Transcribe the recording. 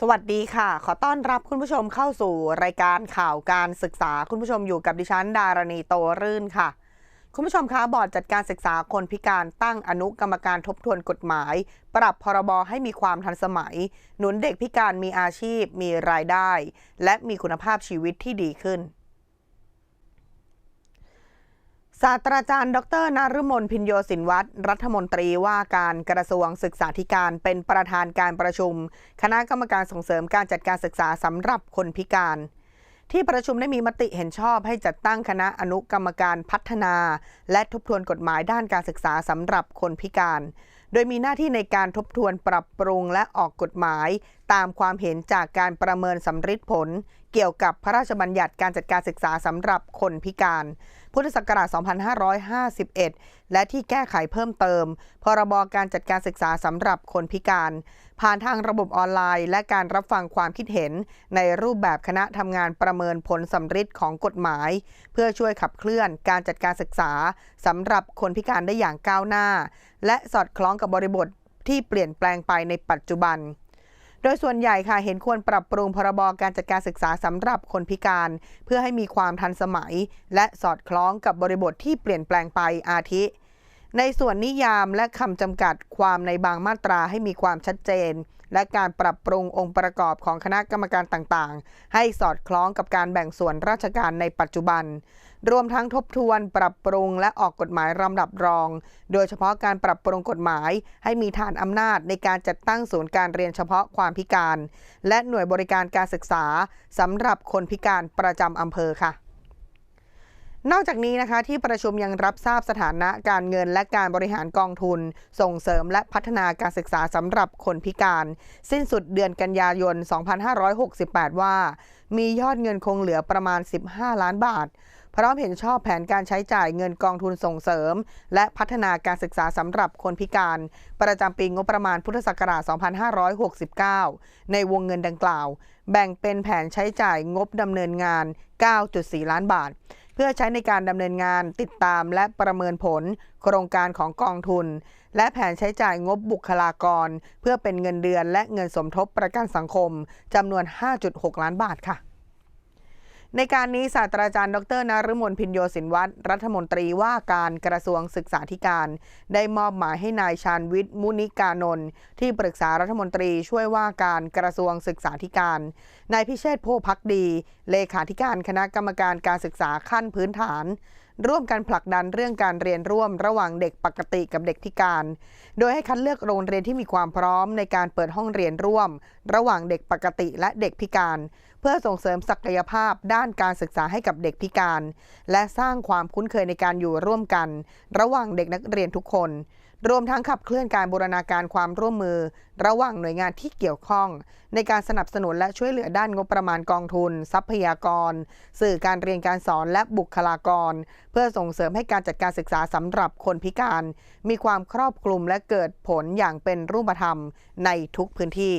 สวัสดีค่ะ ขอต้อนรับคุณผู้ชมเข้าสู่รายการข่าวการศึกษา คุณผู้ชมอยู่กับดิฉัน ดารณีโตรื่นค่ะ คุณผู้ชมคะบอร์ดจัดการศึกษาคนพิการตั้งอนุกรรมการทบทวนกฎหมาย ปรับพรบให้มีความทันสมัย หนุนเด็กพิการมีอาชีพ มีรายได้ และมีคุณภาพชีวิตที่ดีขึ้น ศาสตราจารย์ ดรนฤมลพินโยสินวัตรรัฐมนตรีว่าการกระทรวงศึกษาธิการเป็นประธานการประชุม คณะกรรมการส่งเสริมการจัดการศึกษาสำหรับคนพิการ ที่ประชุมได้มีมติเห็นชอบให้จัดตั้งคณะอนุกรรมการพัฒนา และทบทวนกฎหมายด้านการศึกษาสำหรับคนพิการ โดยมีหน้าที่ในการทบทวนปรับปรุงและออกกฎหมายตามความเห็นจากการประเมินสำริดผล เกี่ยวกับพระราชบัญญัติการจัดการศึกษาสำหรับคนพิการ พุทธศักราช 2551 และที่แก้ไขเพิ่มเติม พรบการจัดการศึกษาสำหรับคนพิการ ผ่านทางระบบออนไลน์ และการรับฟังความคิดเห็น ในรูปแบบคณะทำงานประเมินผลสำริดของกฎหมาย เพื่อช่วยขับเคลื่อนการจัดการศึกษาสำหรับคนพิการได้อย่างก้าวหน้า และสอดคล้องกับบริบทที่เปลี่ยนแปลงไปในปัจจุบัน โดยส่วนใหญ่ค่ะเห็นควรปรับปรุงพรบการจัดการศึกษาสำหรับคนพิการ เพื่อให้มีความทันสมัย และสอดคล้องกับบริบทที่เปลี่ยนแปลงไปอาทิ ในส่วนนิยามและคำจำกัดความในบางมาตราให้มีความชัดเจน และการปรับปรุงองค์ประกอบของคณะกรรมการต่างๆ ให้สอดคล้องกับการแบ่งส่วนราชการในปัจจุบัน รวมทั้งทบทวนปรับปรุงและออกกฎหมายลำดับรอง โดยเฉพาะการปรับปรุงกฎหมายให้มีฐานอำนาจในการจัดตั้งศูนย์การเรียนเฉพาะความพิการ และหน่วยบริการการศึกษาสำหรับคนพิการประจำอำเภอค่ะนอกจากนี้นะคะที่ประชุมยังรับทราบสถานะการเงินและการบริหารกองทุน ส่งเสริมและพัฒนาการศึกษาสำหรับคนพิการ สิ้นสุดเดือนกันยายน 2568 ว่า มียอดเงินคงเหลือประมาณ 15 ล้านบาท พร้อมเห็นชอบแผนการใช้จ่ายเงินกองทุนส่งเสริม และพัฒนาการศึกษาสำหรับคนพิการ ประจำปีงบประมาณพุทธศักราช 2569 ในวงเงินดังกล่าว แบ่งเป็นแผนใช้จ่ายงบดำเนินงาน 9.4 ล้านบาท เพื่อใช้ในการดำเนินงานติดตามและประเมินผล โครงการของกองทุน และแผนใช้จ่ายงบบุคลากร เพื่อเป็นเงินเดือนและเงินสมทบประกันสังคมจำนวน 5.6 ล้านบาทค่ะ ในการนี้ศาสตราจารย์ ดรนฤมลพินโยสินวัตรรัฐมนตรีว่าการกระทรวงศึกษาธิการ ได้มอบหมายให้นายชาญวิทย์มุนิกานนท์ที่ปรึกษารัฐมนตรีช่วยว่าการกระทรวงศึกษาธิการนายพิเชษโพพักดี เลขาธิการคณะกรรมการการศึกษาขั้นพื้นฐานร่วมกันผลักดันเรื่องการเรียนร่วมระหว่างเด็กปกติกับเด็กพิการ โดยให้คัดเลือกโรงเรียนที่มีความพร้อมในการเปิดห้องเรียนร่วม ระหว่างเด็กปกติและเด็กพิการ เพื่อส่งเสริมศักยภาพด้านการศึกษาให้กับเด็กพิการ และสร้างความคุ้นเคยในการอยู่ร่วมกัน ระหว่างเด็กนักเรียนทุกคน รวมทั้งขับเคลื่อนการบูรณาการความร่วมมือ ระหว่างหน่วยงานที่เกี่ยวข้อง ในการสนับสนุนและช่วยเหลือด้านงบประมาณกองทุน ทรัพยากร สื่อการเรียนการสอนและบุคลากร เพื่อส่งเสริมให้การจัดการศึกษาสำหรับคนพิการ มีความครอบคลุมและเกิดผลอย่างเป็นรูปธรรมในทุกพื้นที่